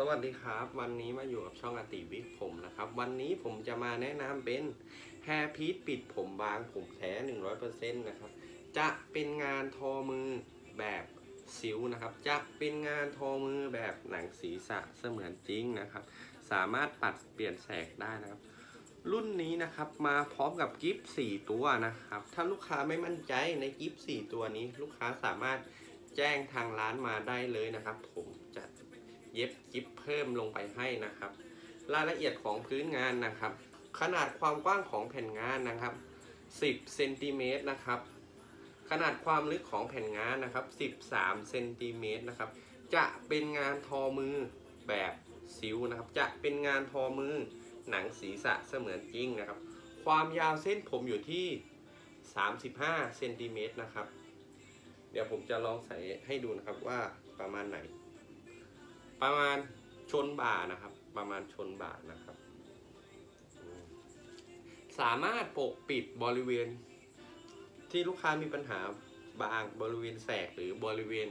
สวัสดีครับ วันนี้มาอยู่กับช่องอติวิกผมนะครับ วันนี้ผมจะมาแนะนำเป็นแฮร์พีทปิดผมบางผมแท้100%นะครับ จะเป็นงานทอมือแบบซิวนะครับ จะเป็นงานทอมือแบบหนังศีรษะเสมือนจริงนะครับ สามารถปัดเปลี่ยนแสกได้นะครับ รุ่นนี้นะครับมาพร้อมกับกิฟต์4ตัวนะครับ ถ้าลูกค้าไม่มั่นใจในกิฟต์4ตัวนี้ ลูกค้าสามารถแจ้งทางร้านมาได้เลยนะครับ ผมจะ เย็บกิฟต์เพิ่มลงไปให้นะครับ รายละเอียดของพื้นงานนะครับ ขนาดความกว้างของแผ่นงานนะครับ 10เซนติเมตรนะครับ ขนาดความลึกของแผ่นงานนะครับ 13เซนติเมตรนะครับ จะเป็นงานทอมือแบบซิวนะครับ จะเป็นงานทอมือหนังศีรษะเสมือนจริงนะครับ ความยาวเส้นผมอยู่ที่ 35เซนติเมตรนะครับ เดี๋ยวผมจะลองใส่ให้ดูนะครับว่าประมาณไหน ประมาณชนบ่านะครับ ประมาณชนบ่านะครับ สามารถปกปิดบริเวณ ที่ลูกค้ามีปัญหาบางบริเวณแสกหรือบริเวณ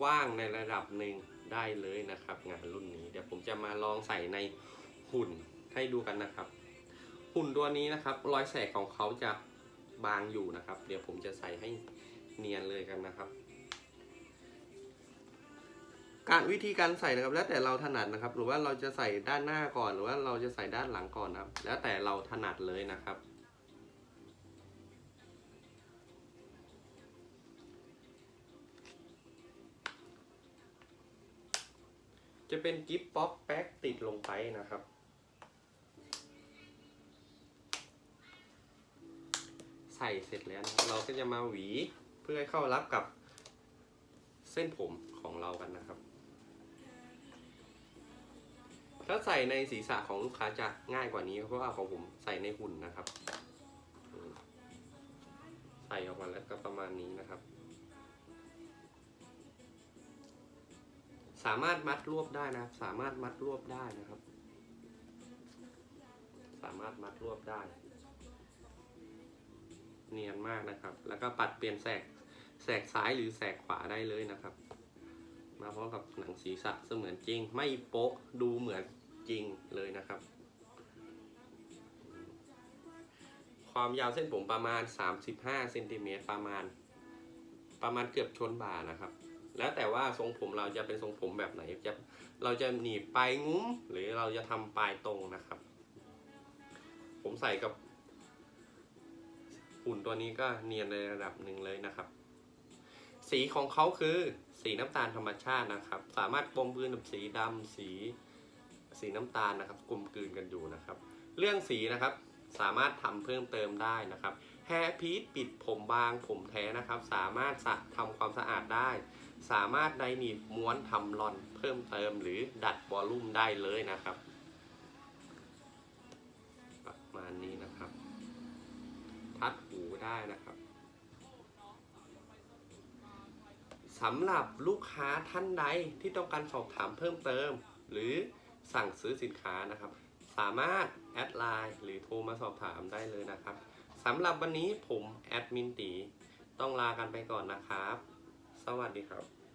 กว้างในระดับหนึ่งได้เลยนะครับ งานรุ่นนี้ เดี๋ยวผมจะมาลองใส่ในหุ่นให้ดูกันนะครับ หุ่นตัวนี้นะครับ รอยแสกของเขาจะบางอยู่นะครับ เดี๋ยวผมจะใส่ให้เนียนเลยกันนะครับ การวิธีการใส่นะครับ แล้วแต่เราถนัดนะครับ หรือว่าเราจะใส่ด้านหน้าก่อน หรือว่าเราจะใส่ด้านหลังก่อนนะครับ แล้วแต่เราถนัดเลยนะครับ จะเป็นกิฟต์ป๊อปแป๊กติดลงไปนะครับใส่เสร็จแล้วนะครับเราก็จะมาหวีเพื่อให้เข้ารับกับเส้นผมของเรากันนะครับ ถ้าใส่ในศีรษะของลูกค้าจะง่ายกว่านี้เพราะว่าของผมใส่ในหุ่นนะครับ ใส่ออกมาแล้วก็ประมาณนี้นะครับ สามารถมัดรวบได้นะครับสามารถมัดรวบได้นะครับ สามารถมัดรวบได้ เนียนมากนะครับ แล้วก็ปัดเปลี่ยนแสกแสกซ้ายหรือแสกขวาได้เลยนะครับมาพร้อมกับหนังศีรษะเสมือนจริง ไม่โป๊ะดูเหมือน จริงเลยนะครับ ความยาวเส้นผมประมาณ 35เซนติเมตรประมาณ ประมาณเกือบชนบ่านะครับ แล้วแต่ว่าทรงผมเราจะเป็นทรงผมแบบไหนจะเราจะหนีบปลายงุ้ม หรือเราจะทำปลายตรงนะครับ ผมใส่กับหุ่นตัวนี้ก็เนียนในระดับหนึ่งเลยนะครับ สีของเขาคือสีน้ำตาลธรรมชาตินะครับ สามารถกลมกลืนกับสีดำสี สีน้ำตาลนะครับกลมกลืนกันอยู่นะครับ เรื่องสีนะครับสามารถทำเพิ่มเติมได้นะครับแฮร์พีทปิดผมบางผมแท้นะครับ สามารถสะทำความสะอาดได้ สามารถไดหนีบม้วนทำรอนเพิ่มเติมหรือดัดวอลลุ่มได้เลยนะครับประมาณนี้นะครับ ทัดหูได้นะครับสำหรับลูกค้าท่านใดที่ต้องการสอบถามเพิ่มเติม หรือ สั่งซื้อสินค้านะครับ สามารถแอดไลน์หรือโทรมาสอบถามได้เลยนะครับสำหรับวันนี้ผมแอดมินตีต้องลากันไปก่อนนะครับ สวัสดีครับ